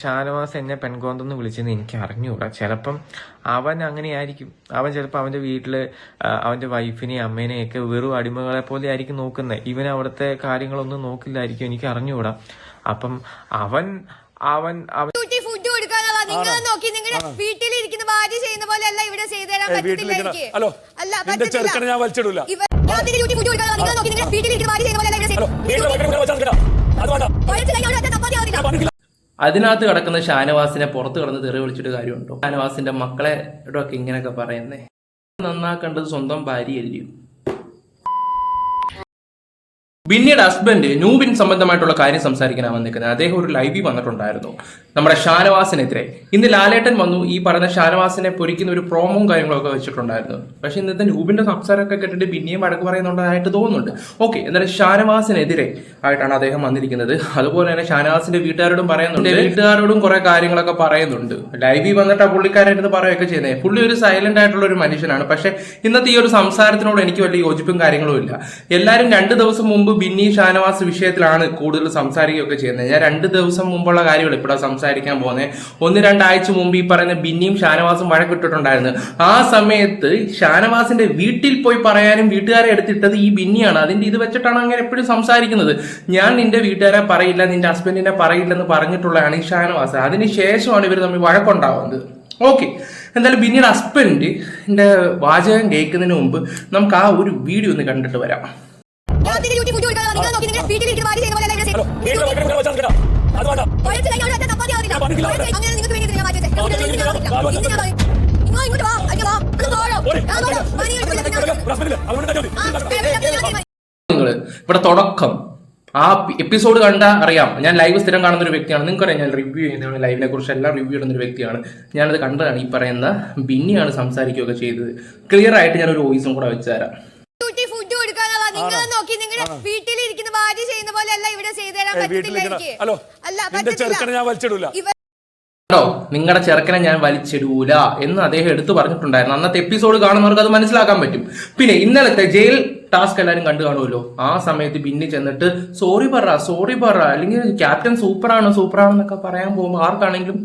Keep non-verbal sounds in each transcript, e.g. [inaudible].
ഷാനവാസ് എന്നെ പെൺകോന്തെന്ന് വിളിച്ചെന്ന് എനിക്ക് അറിഞ്ഞുകൂടാ. ചിലപ്പം അവൻ അങ്ങനെയായിരിക്കും. അവൻ ചിലപ്പോൾ അവന്റെ വീട്ടിൽ അവന്റെ അവന്റെ വൈഫിനെയും അമ്മേനെയും ഒക്കെ വെറും അടിമകളെ പോലെ ആയിരിക്കും നോക്കുന്നത് ഇവൻ അവിടുത്തെ കാര്യങ്ങളൊന്നും നോക്കില്ലായിരിക്കും എനിക്ക് അറിഞ്ഞുകൂടാ. അപ്പം അവൻ അവൻ അവൻ വീട്ടിലിരിക്കുന്ന ഭാര്യ ചെയ്യുന്ന പോലെ അല്ല ഇവിടെ ചെയ്തു തരാൻ ഹലോ അല്ല ഞാൻ വീട്ടിലിരിക്കുന്ന ഭാര്യ ചെയ്യുന്ന പോലെ അല്ല ഇവിടെ അതിനകത്ത് കിടക്കുന്ന ഷാനവാസിനെ പുറത്ത് കിടന്ന് തെറി വിളിച്ചിട്ട് കാര്യമുണ്ടോ? ഷാനവാസിന്റെ മക്കളെ ഒക്കെ ഇങ്ങനെയൊക്കെ പറയുന്നേ. നന്നാക്കേണ്ടത് സ്വന്തം ഭാര്യയല്ലയോ ബിന്നിയുടെ ഹസ്ബൻഡ് നൂബിൻ സംബന്ധമായിട്ടുള്ള കാര്യം സംസാരിക്കാൻ വന്നിരിക്കുന്നത്. അദ്ദേഹം ഒരു ലൈവിൽ വന്നിട്ടുണ്ടായിരുന്നു. നമ്മുടെ ഷാനവാസിനെതിരെ. ഇന്ന് ലാലേട്ടൻ വന്നു. ഈ പറയുന്ന ഷാനവാസിനെ പൊരിക്കുന്ന ഒരു പ്രോമോ കാര്യങ്ങളൊക്കെ വെച്ചിട്ടുണ്ടായിരുന്നു. പക്ഷെ ഇന്നത്തെ നൂബിന്റെ സംസാരമൊക്കെ കേട്ടിട്ട് പിന്നെയും വഴക്ക് പറയുന്നുണ്ടായിട്ട് തോന്നുന്നുണ്ട്. ഓക്കെ എന്നാലും ഷാനവാസിനെതിരെ ആയിട്ടാണ് അദ്ദേഹം വന്നിരിക്കുന്നത്. അതുപോലെ തന്നെ ഷാനവാസിന്റെ വീട്ടുകാരോടും പറയുന്നുണ്ട്. വീട്ടുകാരോടും കുറെ കാര്യങ്ങളൊക്കെ പറയുന്നുണ്ട്. ലൈവിൽ വന്നിട്ട് ആ പുള്ളിക്കാരൻ ഇരുന്ന് പറയുകയൊക്കെ ചെയ്യുന്നത്. പുള്ളി ഒരു സൈലന്റ് ആയിട്ടുള്ള ഒരു മനുഷ്യനാണ്. പക്ഷെ ഇന്നത്തെ ഈ ഒരു സംസാരത്തിനോട് എനിക്ക് വലിയ യോജിപ്പും കാര്യങ്ങളും ഇല്ല. എല്ലാവരും രണ്ട് ദിവസം മുമ്പ് ബിന്നി ഷാനവാസ് വിഷയത്തിലാണ് കൂടുതൽ സംസാരിക്കുകയൊക്കെ ചെയ്യുന്നത്. ഞാൻ രണ്ട് ദിവസം മുമ്പുള്ള കാര്യമാണ് ഇപ്പോഴാണ് സംസാരിക്കാൻ പോകുന്നത് ഒന്ന് രണ്ടാഴ്ച മുമ്പ് ഈ പറയുന്ന ബിന്നിയും ഷാനവാസും വഴക്കിട്ടിട്ടുണ്ടായിരുന്നു ആ സമയത്ത് ഷാനവാസിന്റെ വീട്ടിൽ പോയി പറയാനും വീട്ടുകാരെ എടുത്തിട്ടത് ഈ ബിന്നിയാണ്. അതിന്റെ ഇത് വെച്ചിട്ടാണ് അങ്ങനെ എപ്പോഴും സംസാരിക്കുന്നത്. ഞാൻ നിന്റെ വീട്ടുകാരെ പറയില്ല നിന്റെ ഹസ്ബൻഡിനെ പറയില്ലെന്ന് പറഞ്ഞിട്ടുള്ളതാണ് ഈ ഷാനവാസ്. അതിന് ശേഷമാണ് ഇവർ തമ്മിൽ വഴക്കുണ്ടാവുന്നത്. ഓക്കെ. എന്തായാലും ബിന്നിയുടെ ഹസ്ബൻഡിന്റെ വാചകം കേൾക്കുന്നതിന് മുമ്പ് നമുക്ക് ആ ഒരു വീഡിയോ ഒന്ന് കണ്ടിട്ട് വരാം. ഡ്യൂട്ടി ഫുഡ് നിങ്ങൾ നോക്കി ചെയ്യുന്ന പോലെ അല്ല. അങ്ങനെ നിങ്ങൾക്ക് വേണ്ടി മാറ്റി ഇങ്ങോട്ട് വാ നിങ്ങൾ ഇവിടെ തുടക്കം. ആ എപ്പിസോഡ് കണ്ടാൽ അറിയാം. ഞാൻ ലൈവ് സ്ഥിരം കാണുന്ന ഒരു വ്യക്തിയാണ്. നിങ്ങൾക്കറിയാം ഞാൻ റിവ്യൂ ചെയ്യുന്ന ലൈവിനെ കുറിച്ച്. എല്ലാം റിവ്യൂ ചെയ്യുന്ന ഒരു വ്യക്തിയാണ്. ഞാനത് കണ്ടതാണ്. ഈ പറയുന്ന ബിന്നിയാണ് സംസാരിക്കുകയൊക്കെ ചെയ്തത്. ക്ലിയർ ആയിട്ട് ഞാൻ ഒരു വോയിസും കൂടെ വെച്ചുതരാം ഡ്യൂട്ടി ഫുഡ് കൊടുക്കാനുള്ള നിങ്ങൾ നിങ്ങളുടെ വീട്ടിലിരിക്കുന്ന ഭാര്യ ചെയ്യുന്ന പോലെ അല്ല ഇവിടെ ചെയ്തു തരാൻ പറ്റില്ല എനിക്ക്. ഹലോ അല്ല നിന്റെ ചെറുക്കനെ ഞാൻ വലിച്ചിടൂല. കേട്ടോ നിങ്ങളുടെ ചെറുക്കനെ ഞാൻ വലിച്ചിടൂല എന്ന് അദ്ദേഹം എടുത്തു പറഞ്ഞിട്ടുണ്ടായിരുന്നു. അന്നത്തെ എപ്പിസോഡ് കാണുന്നവർക്ക് അത് മനസ്സിലാക്കാൻ പറ്റും. പിന്നെ ഇന്നലത്തെ ജയിൽ ടാസ്ക് എല്ലാരും കണ്ടു കാണുമല്ലോ. ആ സമയത്ത് പിന്നെ ചെന്നിട്ട് സോറി പറ സോറി പറ. അല്ലെങ്കിൽ ക്യാപ്റ്റൻ സൂപ്പറാണ് സൂപ്പറാണെന്നൊക്കെ പറയാൻ പോകുമ്പോൾ ആർക്കാണെങ്കിലും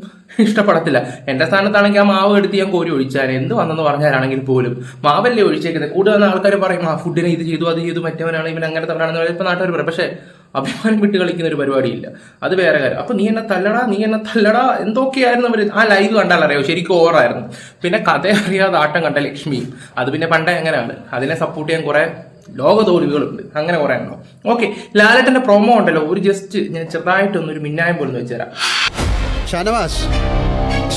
ഇഷ്ടപ്പെടത്തില്ല. എന്റെ സ്ഥാനത്താണെങ്കിൽ ആ മാവ് എടുത്ത് ഞാൻ കോരി ഒഴിച്ചാൽ എന്ത് വന്നെന്ന് പറഞ്ഞാലാണെങ്കിൽ പോലും. മാവല്ലേ ഒഴിച്ചേക്കുന്നത് കൂടുതൽ ആൾക്കാർ പറയും ആ ഫുഡിനെ ഇത് ചെയ്തു അത് ചെയ്തു മറ്റവനാണ് ഇവൻ അങ്ങനത്തെ അവനാണെന്ന് ഇപ്പൊ നാട്ടുകാർ പറയും പക്ഷേ അഭിമാനം വിട്ട് കളിക്കുന്ന ഒരു പരിപാടിയില്ല. അത് വേറെ കാര്യം. അപ്പൊ നീ എന്നെ തല്ലടാ നീ എന്നെ തല്ലടാ. എന്തൊക്കെയായിരുന്നു അവർ? ആ ലൈവ് കണ്ടാൽ ശരിക്കും ഓവറായിരുന്നു. പിന്നെ കഥ അറിയാതെ ആട്ടം കണ്ട ലക്ഷ്മിയും അത് പിന്നെ പണ്ടേ എങ്ങനെയാണ്? അതിനെ സപ്പോർട്ട് ചെയ്യാൻ കുറെ ലോക തോൽവികളുണ്ട് അങ്ങനെ കുറെ ഉണ്ടോ ഓക്കെ ലാലേട്ടന്റെ പ്രൊമോ ഉണ്ടല്ലോ. ഒരു ജസ്റ്റ് ഞാൻ ചെറുതായിട്ടൊന്നൊരു മിന്നായം പോലും വെച്ചുതരാം ഷാനവാസ്.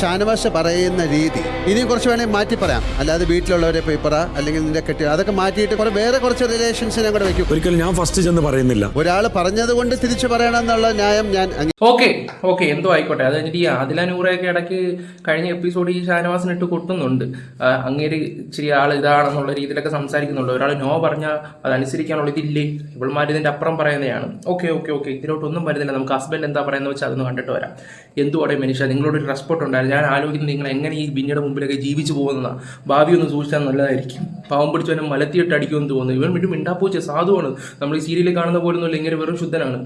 ഷാനവാസ് പറയുന്ന രീതി. ഇനി കുറച്ച് വേണമെങ്കിൽ മാറ്റി പറയാം. അല്ലാതെ വീട്ടിലുള്ളവരെ പോയി പറ അല്ലെങ്കിൽ നിന്റെ കെട്ടി അതൊക്കെ മാറ്റിയിട്ട് കുറെ വേറെ കുറച്ച് റിലേഷൻസിനെ കൂടെ വെക്കും. ഒരിക്കലും ഞാൻ ഫസ്റ്റ് ചെന്ന് പറയുന്നില്ല. ഒരാൾ പറഞ്ഞത് കൊണ്ട് തിരിച്ചു പറയണമെന്നുള്ള ന്യായം ഞാൻ ഓക്കെ ഓക്കെ എന്തോ ആയിക്കോട്ടെ. അത് കഴിഞ്ഞിട്ട് ഈ ആദില നൂറയൊക്കെ ഇടയ്ക്ക് കഴിഞ്ഞ എപ്പിസോഡ് ഈ ഷാനവാസിന് ഇട്ട് കൊട്ടുന്നുണ്ട്. അങ്ങേര് ഇച്ചിരി ആൾ ഇതാണെന്നുള്ള രീതിയിലൊക്കെ സംസാരിക്കുന്നുണ്ട്. ഒരാൾ നോ പറഞ്ഞാൽ അതനുസരിക്കാനുള്ള ഇതില്ലേ? ഇവൾമാർ ഇതിന്റെ അപ്പുറം പറയുന്നതാണ്. Okay okay okay. ഇതിലോട്ടൊന്നും വരുന്നില്ല. നമുക്ക് ഹസ്ബൻഡ് എന്താ പറയുന്നത് വെച്ചാൽ അതൊന്ന് കണ്ടിട്ട് വരാം. എന്തുവാടെ മനുഷ്യ? നിങ്ങളോട് ഒരു റെസ്പെക്ട് ഉണ്ടായിരുന്നു. ഞാൻ ആലോചിക്കുന്നത് നിങ്ങൾ എങ്ങനെ ഈ ബിന്നിയുടെ മുമ്പിലൊക്കെ ജീവിച്ചു പോകുന്നതാണ് ഭാവി ഒന്ന് സൂക്ഷിച്ചാൽ നല്ലതായിരിക്കും. പാവം പിടിച്ചവനെ മലത്തിയിട്ട് അടിക്കുമെന്ന് തോന്നുന്നു. ഇവൻ വീണ്ടും മിണ്ടാപ്പൂച്ച സാധുവാണ്. നമ്മൾ ഈ സീരിയലിൽ കാണുന്ന പോലൊന്നുമില്ല ഇങ്ങനെ വെറും ശുദ്ധനാണ്.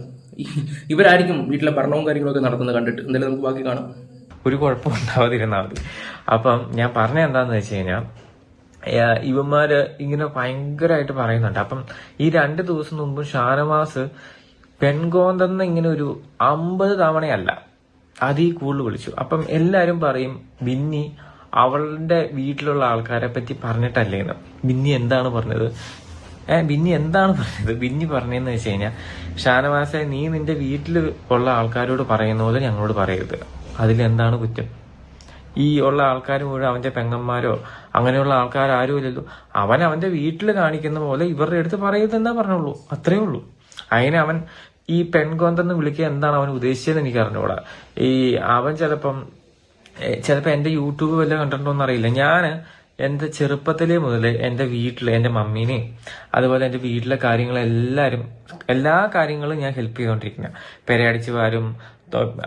ഇവരായിരിക്കും വീട്ടിലെ ഭരണവും കാര്യങ്ങളൊക്കെ നടത്തുന്നത് കണ്ടിട്ട്. എന്തായാലും നമുക്ക് ബാക്കി കാണാം. ഒരു കുഴപ്പം ഉണ്ടാവാതിരുന്നാൽ മതി. അപ്പം ഞാൻ പറഞ്ഞ എന്താണെന്ന് വെച്ച് കഴിഞ്ഞാൽ ഇവന്മാര് ഇങ്ങനെ ഭയങ്കരമായിട്ട് പറയുന്നുണ്ട്. അപ്പം ഈ രണ്ട് ദിവസം മുമ്പ് ഷാനവാസ് പെൺകോന്തെന്ന് ഇങ്ങനെ ഒരു അമ്പത് തവണയല്ല അതിൽ കൂടുതൽ വിളിച്ചു. അപ്പം എല്ലാരും പറയും ബിന്നി അവളുടെ വീട്ടിലുള്ള ആൾക്കാരെ പറ്റി പറഞ്ഞിട്ടല്ലേന്ന് ബിന്നി എന്താണ് പറഞ്ഞത്? ഏ ബിന്നി എന്താണ് പറഞ്ഞത്? ബിന്നി പറഞ്ഞതെന്ന് വെച്ച് കഴിഞ്ഞാൽ ഷാനവാസെ നീ നിന്റെ വീട്ടിൽ ഉള്ള ആൾക്കാരോട് പറയുന്ന പോലെ ഞങ്ങളോട് പറയരുത്. അതിലെന്താണ് കുറ്റം? ഈ ഉള്ള ആൾക്കാർ മുഴുവൻ അവന്റെ പെങ്ങന്മാരോ അങ്ങനെയുള്ള ആൾക്കാർ ആരും ഇല്ലല്ലോ. അവൻ അവന്റെ വീട്ടിൽ കാണിക്കുന്ന പോലെ ഇവരുടെ അടുത്ത് പറയരുതെന്നാ പറഞ്ഞുള്ളൂ. അത്രേ ഉള്ളൂ. അതിനെ അവൻ ഈ പെൺകൊന്തെന്ന് വിളിക്കുക എന്താണ് അവൻ ഉദ്ദേശിച്ചതെന്ന് എനിക്ക് അറിഞ്ഞൂടാ ഈ അവൻ ചിലപ്പം ചിലപ്പോൾ ചിലപ്പോ എന്റെ യൂട്യൂബ് വല്ല കണ്ടിട്ടുണ്ടോന്ന് അറിയില്ല. ഞാൻ എന്റെ ചെറുപ്പത്തിലേ മുതൽ എന്റെ വീട്ടിൽ എന്റെ മമ്മീനെയും അതുപോലെ എന്റെ വീട്ടിലെ കാര്യങ്ങളെല്ലാരും എല്ലാ കാര്യങ്ങളും ഞാൻ ഹെൽപ്പ് ചെയ്തോണ്ടിരിക്കുന്ന. പെരയടിച്ച് വാരും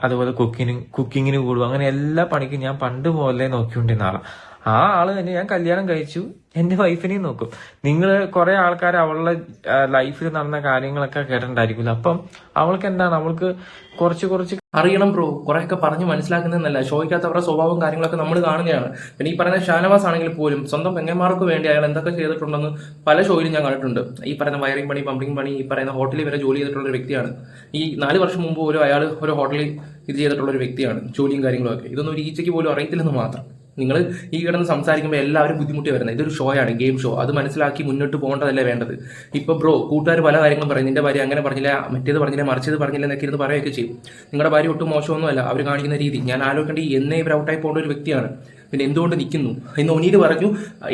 അതുപോലെ കുക്കിങ്ങിന് കുക്കിങ്ങിന് കൂടും അങ്ങനെ എല്ലാ പണിക്കും ഞാൻ പണ്ട് പോലെ നോക്കിക്കൊണ്ടിരുന്ന ആളാണ് ആ ആൾ തന്നെ ഞാൻ കല്യാണം കഴിച്ചു. എന്റെ വൈഫിനെയും നോക്കും. നിങ്ങൾ കുറെ ആൾക്കാർ അവളുടെ ലൈഫിൽ നടന്ന കാര്യങ്ങളൊക്കെ കേട്ടിട്ടുണ്ടായിരിക്കില്ല? അപ്പം അവൾക്ക് എന്താണ്? അവൾക്ക് കുറച്ച് കുറച്ച് അറിയണം ബ്രോ കുറെയൊക്കെ പറഞ്ഞ് മനസ്സിലാക്കുന്നതെന്നല്ല ചോദിക്കാത്തവരുടെ സ്വഭാവം കാര്യങ്ങളൊക്കെ നമ്മൾ കാണുന്നതാണ്. പിന്നെ ഈ പറയുന്ന ഷാനവാസ് ആണെങ്കിൽ പോലും സ്വന്തം പെങ്ങന്മാർക്ക് വേണ്ടി അയാൾ എന്തൊക്കെ ചെയ്തിട്ടുണ്ടെന്ന് പല ഷോയിലും ഞാൻ കണ്ടിട്ടുണ്ട്. ഈ പറയുന്ന വയറിംഗ് പണി പമ്പിംഗ് പണി ഈ പറയുന്ന ഹോട്ടലിൽ വരെ ജോലി ചെയ്തിട്ടുള്ള ഒരു വ്യക്തിയാണ്. ഈ നാല് വർഷം മുമ്പ് പോലും അയാൾ ഒരു ഹോട്ടലിൽ ഇത് ചെയ്തിട്ടുള്ള ഒരു വ്യക്തിയാണ്. ജോലിയും കാര്യങ്ങളും ഒക്കെ. ഇതൊന്നും ഒരു ഈച്ചയ്ക്ക് പോലും അറിയത്തില്ലെന്ന് മാത്രം. നിങ്ങൾ ഈ കിടന്ന് സംസാരിക്കുമ്പോൾ എല്ലാവരും ബുദ്ധിമുട്ടി വരുന്നത് ഇതൊരു ഷോ ആണ് ഗെയിം ഷോ അത് മനസ്സിലാക്കി മുന്നോട്ട് പോകേണ്ടതല്ലേ വേണ്ടത്? ഇപ്പോൾ ബ്രോ കൂട്ടുകാർ പല കാര്യങ്ങളും പറയും. നിന്റെ ഭാര്യ അങ്ങനെ പറഞ്ഞില്ല മറ്റേത് പറഞ്ഞില്ല മറിച്ചത് പറഞ്ഞില്ല എന്നൊക്കെ ഇരുന്ന് പറയുകയൊക്കെ ചെയ്യും. നിങ്ങളുടെ ഭാര്യ ഒട്ടും മോശമൊന്നുമല്ല. അവർ കാണിക്കുന്ന രീതി. ഞാൻ ആലോചിക്കേണ്ട എന്നേ ഇവർ ഔട്ടായി പോകേണ്ട ഒരു വ്യക്തിയാണ്. പിന്നെ എന്തുകൊണ്ട് നിൽക്കുന്നു ഇന്ന് ഒനീര് പറഞ്ഞു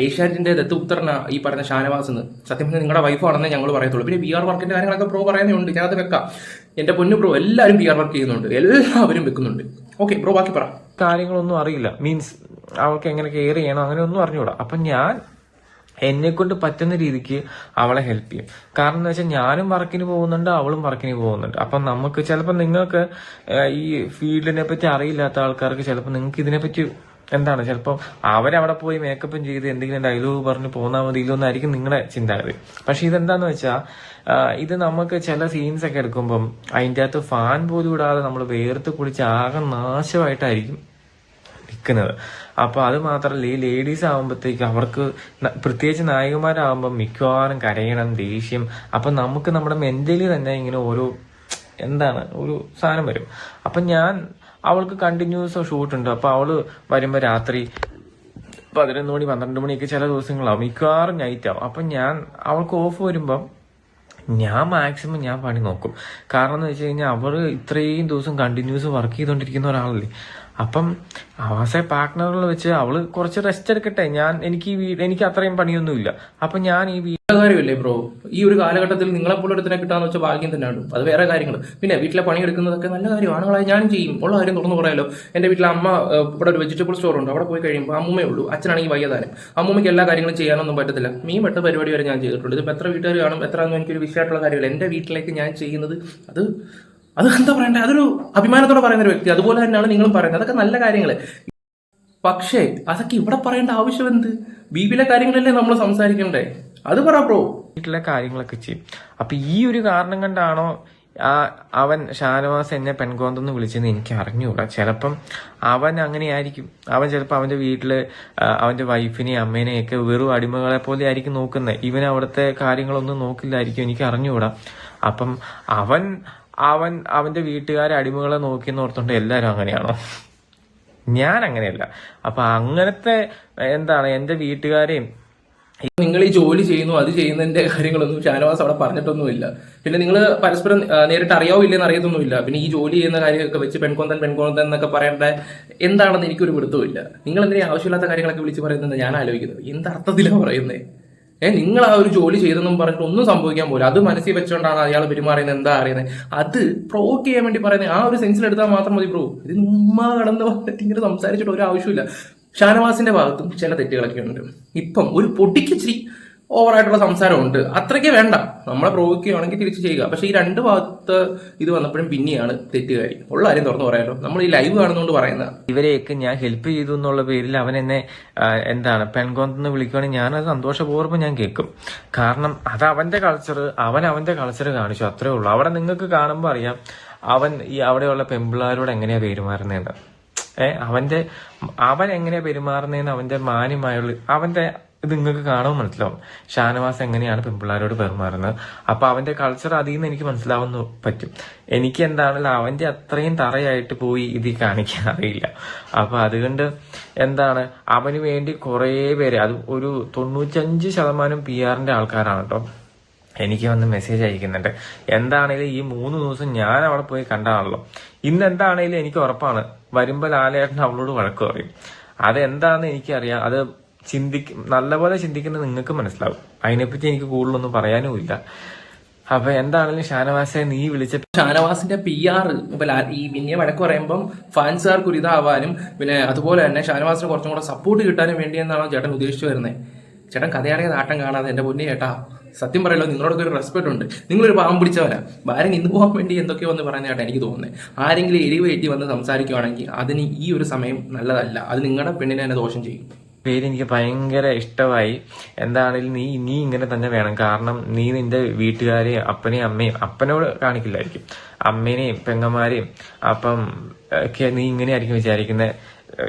ഏഷ്യാനെറ്റിന്റെ ദത്തുപുത്രന ഈ പറഞ്ഞ ഷാനവാസ് എന്ന് സത്യം പറഞ്ഞാൽ നിങ്ങളുടെ വൈഫാണെന്നേ ഞങ്ങൾ പറയത്തുള്ളൂ. പിന്നെ ബി ആർ വർക്കിന്റെ കാര്യങ്ങളൊക്കെ പ്രോ പറയുന്നുണ്ട് ഞാനത് വെക്കാം. എന്റെ പൊന്നു ബ്രോ എല്ലാവരും ബി ആർ വർക്ക് ചെയ്യുന്നുണ്ട്. എല്ലാവരും വെക്കുന്നുണ്ട്. ഓക്കെ ബ്രോ ബാക്കി പറ. കാര്യങ്ങളൊന്നും അറിയില്ല. മീൻസ് അവൾക്ക് എങ്ങനെ കെയർ ചെയ്യണം അങ്ങനെ ഒന്നും അറിഞ്ഞുകൂടാ. അപ്പൊ ഞാൻ എന്നെ കൊണ്ട് പറ്റുന്ന രീതിക്ക് അവളെ ഹെൽപ്പ് ചെയ്യും. കാരണം എന്ന് വെച്ചാൽ ഞാനും വർക്കിന് പോകുന്നുണ്ട് അവളും വർക്കിന് പോകുന്നുണ്ട്. അപ്പൊ നമുക്ക് ചിലപ്പോൾ നിങ്ങൾക്ക് ഈ ഫീൽഡിനെ പറ്റി അറിയില്ലാത്ത ആൾക്കാർക്ക് ചിലപ്പോൾ നിങ്ങൾക്ക് ഇതിനെപ്പറ്റി എന്താണ്? ചിലപ്പോൾ അവരവിടെ പോയി മേക്കപ്പും ചെയ്ത് എന്തെങ്കിലും ഡയലോഗ് പറഞ്ഞ് പോന്നാൽ മതി ഇല്ലൊന്നായിരിക്കും നിങ്ങളുടെ ചിന്താഗതി. പക്ഷെ ഇതെന്താന്ന് വെച്ചാൽ ഇത് നമുക്ക് ചില സീൻസ് ഒക്കെ എടുക്കുമ്പം അതിന്റെ അകത്ത് ഫാൻ പോലും ഇടാതെ നമ്മൾ വേർത്ത് കുളിച്ച് ആകെ നാശമായിട്ടായിരിക്കും നിൽക്കുന്നത് അപ്പൊ അത് മാത്രല്ല ഈ ലേഡീസ് ആകുമ്പോഴത്തേക്ക് അവർക്ക് പ്രത്യേകിച്ച് നായികമാരാകുമ്പോൾ മിക്കവാറും കരയണം ദേഷ്യം. അപ്പൊ നമുക്ക് നമ്മുടെ മെന്റലി തന്നെ ഇങ്ങനെ ഓരോ എന്താണ് ഒരു സാധനം വരും. അപ്പൊ ഞാൻ അവൾക്ക് കണ്ടിന്യൂസ് ഷൂട്ട് ഉണ്ട്. അപ്പൊ അവൾ വരുമ്പോ രാത്രി പതിനൊന്ന് മണി പന്ത്രണ്ട് മണിയൊക്കെ ചില ദിവസങ്ങളാവും. മിക്കവാറും നൈറ്റ് ആവും. അപ്പൊ ഞാൻ അവൾക്ക് ഓഫ് വരുമ്പം ഞാൻ മാക്സിമം ഞാൻ പണി നോക്കും. കാരണം എന്ന് വെച്ച് കഴിഞ്ഞാൽ അവർ ഇത്രയും ദിവസം കണ്ടിന്യൂസ് വർക്ക് ചെയ്തുകൊണ്ടിരിക്കുന്ന ഒരാളല്ലേ. അപ്പം ആവാസ പാർട്ട്ണറിൽ വെച്ച് അവൾ കുറച്ച് റെസ്റ്റ് എടുക്കട്ടെ. ഞാൻ എനിക്ക് ഈ വീട് എനിക്ക് അത്രയും പണിയൊന്നുമില്ല. അപ്പൊ ഞാൻ ഈ വീട്ടിലെ കാര്യമല്ലേ ബ്രോ ഈ ഒരു കാലഘട്ടത്തിൽ നിങ്ങളെ പോലെ ഒരുത്തിനെ കിട്ടാന്ന് വെച്ചാൽ ഭാഗ്യം തന്നെയാണ് അത് വേറെ കാര്യങ്ങൾ പിന്നെ വീട്ടിലെ പണി എടുക്കുന്നതൊക്കെ നല്ല കാര്യം ആണുങ്ങളായി ഞാനും ചെയ്യും. ഉള്ള കാര്യം തുറന്നു പറയാലോ. എന്റെ വീട്ടിലെ അമ്മ ഇവിടെ ഒരു വെജിറ്റബിൾ സ്റ്റോർ ഉണ്ട്. അവിടെ പോയി കഴിയുമ്പോൾ അമ്മൂമ്മേ ഉള്ളൂ. അച്ഛനാണെങ്കിൽ വയ്യതാരം. അമ്മൂമ്മയ്ക്ക് എല്ലാ കാര്യങ്ങളും ചെയ്യാനൊന്നും പറ്റത്തില്ല. മീൻ വെട്ട പരിപാടി വരെ ഞാൻ ചെയ്തിട്ടുണ്ട്. ഇതിപ്പോൾ എത്ര വീട്ടുകാർ കാണും? എത്ര ഒന്നും എനിക്കൊരു വിഷയമായിട്ടുള്ള കാര്യമില്ല. എന്റെ വീട്ടിലേക്ക് ഞാൻ ചെയ്യുന്നത് അത് അത് എന്താ പറയണ്ടേ? അതൊരു അഭിമാനത്തോടെ പറയുന്ന ഒരു വ്യക്തി. അതുപോലെ തന്നെയാണ് നിങ്ങളും പറയുന്നത്. അതൊക്കെ നല്ല കാര്യങ്ങൾ പക്ഷേ അതൊക്കെ ഇവിടെ പറയേണ്ട ആവശ്യം എന്ത്? ബീബിലെ കാര്യങ്ങളല്ലേ നമ്മൾ സംസാരിക്കണ്ടേ? അത് പറ ബ്രോ. വീട്ടിലെ കാര്യങ്ങളൊക്കെ ചെയ്യും. അപ്പൊ ഈ ഒരു കാരണം കൊണ്ടാണോ അവൻ ഷാനവാസ് എന്നെ പെൺകോന്തെന്ന് വിളിച്ചെന്ന് എനിക്ക് അറിഞ്ഞുകൂടാ. ചിലപ്പം അവൻ അങ്ങനെയായിരിക്കും. അവൻ ചിലപ്പോൾ അവന്റെ വീട്ടിൽ അവന്റെ വൈഫിനെയും അമ്മേനെയും ഒക്കെ വെറും അടിമകളെ പോലെ ആയിരിക്കും നോക്കുന്നത് ഇവൻ അവിടുത്തെ കാര്യങ്ങളൊന്നും നോക്കില്ലായിരിക്കും എനിക്ക് അറിഞ്ഞുകൂടാ. അപ്പം അവൻ അവൻ അവന്റെ വീട്ടുകാരെ അടിമകളെ നോക്കിയെന്ന് ഓർത്തുകൊണ്ട് എല്ലാവരും അങ്ങനെയാണോ? ഞാൻ അങ്ങനെയല്ല. അപ്പൊ അങ്ങനത്തെ എന്താണ് എന്റെ വീട്ടുകാരെയും നിങ്ങൾ ഈ ജോലി ചെയ്യുന്നു അത് ചെയ്യുന്നതിന്റെ കാര്യങ്ങളൊന്നും ഷാനവാസ് അവിടെ പറഞ്ഞിട്ടൊന്നുമില്ല. പിന്നെ നിങ്ങൾ പരസ്പരം നേരിട്ട് അറിയാവോ ഇല്ലെന്ന് അറിയത്തൊന്നുമില്ല. പിന്നെ ഈ ജോലി ചെയ്യുന്ന കാര്യമൊക്കെ വെച്ച് പെൺകൊന്തൻ പെൺകൊന്തൻ എന്നൊക്കെ പറയേണ്ട എന്താണെന്ന് എനിക്കൊരു പിടുത്തമില്ല നിങ്ങൾ എന്തിനാ ആവശ്യമില്ലാത്ത കാര്യങ്ങളൊക്കെ വിളിച്ച് പറയുന്നത് ഞാൻ ആലോചിക്കുന്നത്? എന്തർത്ഥത്തിലാണ് പറയുന്നത് ഏഹ് നിങ്ങൾ ആ ഒരു ജോലി ചെയ്തെന്നും പറഞ്ഞിട്ട് ഒന്നും സംഭവിക്കാൻ പോലും അത് മനസ്സിൽ വെച്ചുകൊണ്ടാണ് അയാൾ പെരുമാറിയത് എന്താ അറിയുന്നത് അത് പ്രൊവോക്ക് ചെയ്യാൻ വേണ്ടി പറയുന്നത് ആ ഒരു സെൻസിൽ എടുത്താൽ മാത്രം മതി ബ്രോ ഇത് ഉമ്മ കടന്ന് വന്നിട്ട് ഇങ്ങനെ സംസാരിച്ചിട്ട് ഒരു ആവശ്യമില്ല ഷാനവാസിന്റെ ഭാഗത്തും ചില തെറ്റുകളൊക്കെ ഉണ്ട് ഇപ്പം ഒരു പൊട്ടിക്കിച്ചിരി ഓവറായിട്ടുള്ള സംസാരമുണ്ട്. അത്രയ്ക്ക് വേണ്ട. നമ്മളെ പ്രൊവോക്ക് ചെയ്യുകയാണെങ്കിൽ തിരിച്ച് ചെയ്യുക. പക്ഷേ ഈ രണ്ട് ഭാഗത്ത് ഇത് വന്നപ്പോഴും പിന്നെയാണ് തെറ്റുകാരി. ഉള്ള കാര്യം തുറന്നു പറയാലോ. നമ്മൾ ഈ ലൈവ് കാണുന്നതുകൊണ്ട് പറയുന്നത് ഇവരെയൊക്കെ ഞാൻ ഹെൽപ്പ് ചെയ്തു എന്നുള്ള പേരിൽ അവൻ എന്നെ എന്താണ് പെൺകോന്തെന്ന് വിളിക്കുകയാണെങ്കിൽ ഞാനത് സന്തോഷപൂർവം ഞാൻ കേൾക്കും. കാരണം അത് അവന്റെ കൾച്ചർ അവൻ അവന്റെ കൾച്ചർ കാണിച്ചു. അത്രേ ഉള്ളൂ. അവിടെ നിങ്ങൾക്ക് കാണുമ്പോൾ അറിയാം അവൻ ഈ അവിടെയുള്ള പെമ്പിള്ളാരോട് എങ്ങനെയാ പെരുമാറുന്നതെന്ന്. ഏ അവന്റെ അവൻ എങ്ങനെ പെരുമാറുന്നതെന്ന് അവന്റെ മാന്യമായുള്ള അവന്റെ ഇത് നിങ്ങൾക്ക് കാണുമ്പോൾ മനസ്സിലാവും. ഷാനവാസ് എങ്ങനെയാണ് പെൺപിള്ളാരോട് പെരുമാറുന്നത്? അപ്പൊ അവന്റെ കൾച്ചർ അതിൽ നിന്ന് എനിക്ക് മനസ്സിലാവുന്ന പറ്റും. എനിക്ക് എന്താണല്ലോ അവന്റെ അത്രയും തറയായിട്ട് പോയി ഇത് കാണിക്കാൻ അറിയില്ല. അപ്പൊ അതുകൊണ്ട് എന്താണ് അവന് വേണ്ടി കുറേ പേര് അത് ഒരു തൊണ്ണൂറ്റഞ്ച് ശതമാനം പി ആറിന്റെ ആൾക്കാരാണ് കേട്ടോ. എനിക്ക് വന്ന് മെസ്സേജ് അയക്കുന്നുണ്ട്. എന്താണേലും ഈ മൂന്ന് ദിവസം ഞാൻ അവിടെ പോയി കണ്ടാണല്ലോ. ഇന്ന് എന്താണെങ്കിലും എനിക്ക് ഉറപ്പാണ്. വരുമ്പോൾ ലാലേട്ടൻ അവളോട് വഴക്ക് പറയും. അതെന്താന്ന് എനിക്കറിയാം. അത് ചിന്തിക്കും നല്ലപോലെ ചിന്തിക്കുന്നത് നിങ്ങൾക്ക് മനസ്സിലാവും. അതിനെപ്പറ്റി എനിക്ക് കൂടുതലൊന്നും പറയാനും ഇല്ല. അപ്പൊ എന്താണെങ്കിലും ഷാനവാസെ നീ വിളിച്ച ഷാനവാസിന്റെ പി ആർ ഈ പിന്നെ വഴക്ക് പറയുമ്പം ഫാൻസുകാർക്ക് ഒരു ഇതാവാനും പിന്നെ അതുപോലെ തന്നെ ഷാനവാസിന് കുറച്ചും കൂടെ സപ്പോർട്ട് കിട്ടാനും വേണ്ടി എന്നാണ് ചേട്ടൻ ഉദ്ദേശിച്ചു വരുന്നത് ചേട്ടൻ കഥയാണെങ്കിൽ നാട്ടം കാണാതെ എന്റെ പൊന്നി ചേട്ടാ സത്യം പറയല്ലോ നിങ്ങളോടൊക്കെ ഒരു റെസ്പെക്ട് ഉണ്ട്. നിങ്ങളൊരു പാവം പിടിച്ചവരാ. ഭാര്യ ഇന്ന് പോകാൻ വേണ്ടി എന്തൊക്കെ വന്ന് പറയുന്നതായിട്ട് എനിക്ക് തോന്നുന്നത് ആരെങ്കിലും എരിവ് ഏറ്റി വന്ന് സംസാരിക്കുവാണെങ്കിൽ അതിന് ഈ ഒരു സമയം നല്ലതല്ല. അത് നിങ്ങളുടെ പെണ്ണിനെ തന്നെ ദോഷം ചെയ്യും. പേര് എനിക്ക് ഭയങ്കര ഇഷ്ടമായി. എന്താണെങ്കിലും നീ നീ ഇങ്ങനെ തന്നെ വേണം. കാരണം നീ നിന്റെ വീട്ടുകാരെയും അപ്പനെയും അമ്മയും അപ്പനോട് കാണിക്കില്ലായിരിക്കും. അമ്മേനെയും പെങ്ങന്മാരെയും അപ്പം ഒക്കെ നീ ഇങ്ങനെയായിരിക്കും വിചാരിക്കുന്നത്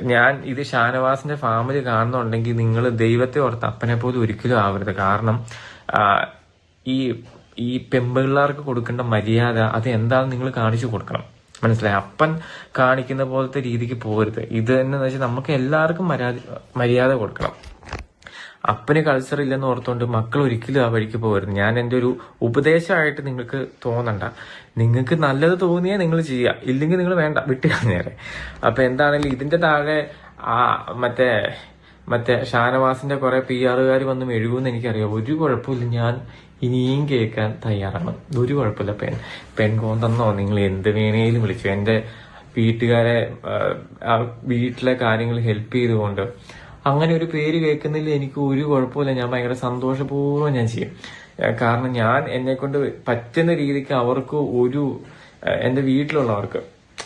ഞാൻ ഇത് ഷാനവാസിന്റെ ഫാമിലി കാണുന്നുണ്ടെങ്കിൽ നിങ്ങൾ ദൈവത്തെ ഓർത്ത് അപ്പനെ പോലും ഒരിക്കലും ആവരുത്. കാരണം ഈ ഈ പെമ്പിള്ളേർക്ക് കൊടുക്കേണ്ട മര്യാദ അത് എന്താണെന്ന് നിങ്ങൾ കാണിച്ചു കൊടുക്കണം. മനസ്സിലായി? അപ്പൻ കാണിക്കുന്ന പോലത്തെ രീതിക്ക് പോകരുത് ഇത് തന്നെ വെച്ചാൽ നമുക്ക് എല്ലാവർക്കും മര്യാദ മര്യാദ കൊടുക്കണം. അപ്പന് കൾച്ചർ ഇല്ലെന്ന് ഓർത്തുകൊണ്ട് മക്കൾ ഒരിക്കലും ആ വഴിക്ക് പോകരുത് ഞാൻ എന്റെ ഒരു ഉപദേശമായിട്ട് നിങ്ങൾക്ക് തോന്നണ്ട. നിങ്ങൾക്ക് നല്ലത് തോന്നിയാൽ നിങ്ങൾ ചെയ്യുക. ഇല്ലെങ്കിൽ നിങ്ങൾ വേണ്ട. വിട്ട് കളഞ്ഞേരെ. അപ്പൊ എന്താണെങ്കിലും ഇതിന്റെ താഴെ ആ മറ്റേ മറ്റേ ഷാനവാസിന്റെ കുറെ പി ആറുകാർ വന്ന് മെഴുകുമെന്ന് എനിക്കറിയാം. ഒരു കുഴപ്പമില്ല. ഞാൻ ഇനിയും കേൾക്കാൻ തയ്യാറാണ്. ഒരു കുഴപ്പമില്ല. പെൺ പെൺകോന്തെന്നോ നിങ്ങൾ എന്ത് വേണേലും വിളിച്ചു. എന്റെ വീട്ടുകാരെ വീട്ടിലെ കാര്യങ്ങൾ ഹെൽപ്പ് ചെയ്തുകൊണ്ട്. അങ്ങനെ ഒരു പേര് കേൾക്കുന്നതിൽ എനിക്ക് ഒരു കുഴപ്പമില്ല. ഞാൻ ഭയങ്കര സന്തോഷപൂർവം ഞാൻ ചെയ്യും. കാരണം ഞാൻ എന്നെ കൊണ്ട് പറ്റുന്ന രീതിക്ക് അവർക്ക് ഒരു എന്റെ വീട്ടിലുള്ളവർക്ക്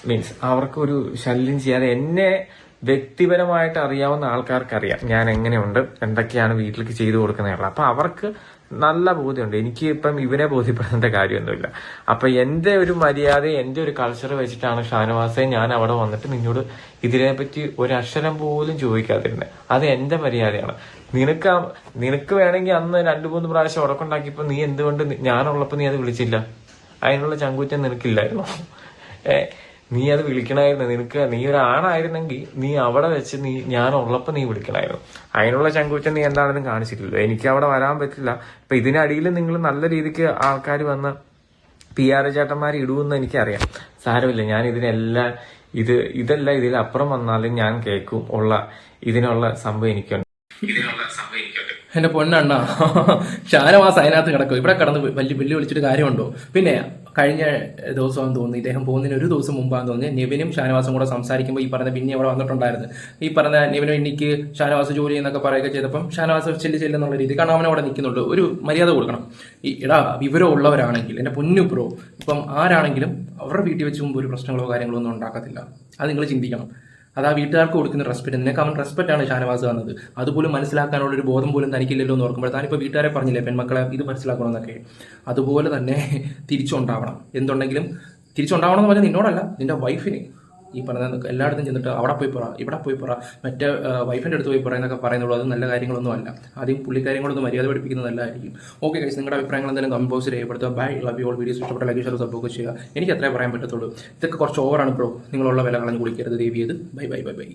മീൻസ് അവർക്ക് ഒരു ശല്യം ചെയ്യാതെ എന്നെ വ്യക്തിപരമായിട്ട് അറിയാവുന്ന ആൾക്കാർക്ക് അറിയാം ഞാൻ എങ്ങനെയുണ്ട് എന്തൊക്കെയാണ് വീട്ടിലേക്ക് ചെയ്തു കൊടുക്കുന്നതുള്ള അപ്പൊ അവർക്ക് നല്ല ബോധ്യമുണ്ട്. എനിക്ക് ഇപ്പം ഇവനെ ബോധ്യപ്പെടേണ്ട കാര്യമൊന്നുമില്ല. അപ്പൊ എന്റെ ഒരു മര്യാദ എന്റെ ഒരു കൾച്ചർ വെച്ചിട്ടാണ് ഷാനവാസെ ഞാൻ അവിടെ വന്നിട്ട് നിന്നോട് ഇതിനെപ്പറ്റി ഒരു അക്ഷരം പോലും ചോദിക്കാതിരുന്നത് അത് എന്റെ മര്യാദയാണ്. നിനക്ക് നിനക്ക് വേണമെങ്കിൽ അന്ന് രണ്ടു മൂന്ന് പ്രാവശ്യം ഉറക്കുണ്ടാക്കിയപ്പോ നീ എന്തുകൊണ്ട് ഞാനുള്ളപ്പോ നീ അത് വിളിച്ചില്ല? അതിനുള്ള ചങ്കൂറ്റം നിനക്കില്ലായിരുന്നു. ഏ നീ അത് വിളിക്കണമായിരുന്നു നിനക്ക് നീ ഒരു ആണായിരുന്നെങ്കിൽ നീ അവിടെ വെച്ച് നീ ഞാൻ ഉള്ളപ്പോ നീ വിളിക്കണമായിരുന്നു അതിനുള്ള ചങ്കൂറ്റം നീ എന്താണെന്ന് കാണിച്ചിട്ടില്ല. എനിക്ക് അവിടെ വരാൻ പറ്റില്ല. ഇപ്പൊ ഇതിനടിയിൽ നിങ്ങൾ നല്ല രീതിക്ക് ആൾക്കാർ വന്ന് പി ആർ ചേട്ടന്മാർ ഇടുമെന്ന് എനിക്കറിയാം. സാരമില്ല. ഞാൻ ഇതിനെല്ലാം ഇത് ഇതല്ല ഇതിലപ്പുറം വന്നാലും ഞാൻ കേൾക്കും. ഉള്ള ഇതിനുള്ള സംഭവം എനിക്കുണ്ട്. ഇതിനുള്ള സംഭവം എനിക്കുണ്ട്. എന്റെ പൊന്നണ്ണ. ഷാനവാസ് അതിനകത്ത് കിടക്കും. ഇവിടെ കിടന്ന് വലിയ വെല്ലു വിളിച്ചിട്ട് കാര്യമുണ്ടോ? പിന്നെ കഴിഞ്ഞ ദിവസമാണെന്ന് തോന്നുന്നു. ഇദ്ദേഹം പോകുന്നതിന് ഒരു ദിവസം മുമ്പാന്ന് തോന്നുന്നു. നിവിനും ഷാനവാസും കൂടെ സംസാരിക്കുമ്പോൾ ഈ പറഞ്ഞ പിന്നെ അവിടെ വന്നിട്ടുണ്ടായിരുന്നു. ഈ പറഞ്ഞ നിവിനും എനിക്ക് ഷാനവാസ് ജോലി എന്നൊക്കെ പറയുകയൊക്കെ ചെയ്തപ്പം ഷാനവാസ് ചെല്ലി ചെല്ലുന്നുള്ള രീതി. കാരണം അവൻ അവിടെ നിൽക്കുന്നുള്ളൂ ഒരു മര്യാദ കൊടുക്കണം. ഈ ഇടാ വിവരം ഉള്ളവരാണെങ്കിൽ എന്റെ പൊന്നു ബ്രോ ഇപ്പം ആരാണെങ്കിലും അവരുടെ വീട്ടിൽ വെച്ച് മുമ്പ് ഒരു പ്രശ്നങ്ങളോ കാര്യങ്ങളോ ഒന്നും ഉണ്ടാക്കത്തില്ല. അത് നിങ്ങൾ ചിന്തിക്കണം. അത് ആ വീട്ടുകാർക്ക് കൊടുക്കുന്ന റെസ്പെക്ട് നിനക്ക് അവൻ റെസ്പെക്ട് ആണ് ഷാനവാസ് വന്നത് അതുപോലും മനസ്സിലാക്കാനുള്ള ഒരു ബോധം പോലും തനിക്കില്ലല്ലോ എന്ന് ഓർക്കുമ്പോൾ താനിപ്പോൾ വീട്ടുകാരെ പറഞ്ഞില്ലേ പെൺമക്കളെ ഇത് മനസ്സിലാക്കണമെന്നൊക്കെ. അതുപോലെ തന്നെ [laughs] തിരിച്ചുണ്ടാവണം. എന്തുണ്ടെങ്കിലും തിരിച്ചുണ്ടാവണം എന്ന് പറഞ്ഞാൽ നിന്നോടല്ല നിന്റെ വൈഫിന് ഈ പറഞ്ഞ എല്ലായിടത്തും ചെന്നിട്ട് അവിടെ പോയി പറ ഇവിടെ പോയി പറ മറ്റേ വൈഫിന്റെ അടുത്ത് പോയി പറ എന്നൊക്കെ പറയുന്നുള്ളൂ. അത് നല്ല കാര്യങ്ങളൊന്നും അല്ല. ആദ്യം പുള്ളിക്കാര്യങ്ങളൊന്നും മര്യാദ പഠിപ്പിക്കുന്നത് നല്ലതായിരിക്കും. ഓക്കെ കഴിച്ച് നിങ്ങളുടെ അഭിപ്രായങ്ങൾ എന്തെങ്കിലും കമന്റ് ബോക്സിൽ രേഖപ്പെടുത്തുക. ബൈ ലവ് യോൾ വീഡിയോസ് ഇഷ്ടപ്പെട്ട ലൈക്ക് ഷെയർ സപ്പോർട്ട് ചെയ്യുക. എനിക്ക് അത്രേ പറയാൻ പറ്റത്തുള്ളൂ. ഇതൊക്കെ കുറച്ച് ഓവറാണ് ബ്രോ നിങ്ങളുള്ള വില കളഞ്ഞ് കുളിക്കരുത്. ദേവിയത് ബൈ ബൈ ബൈ ബൈ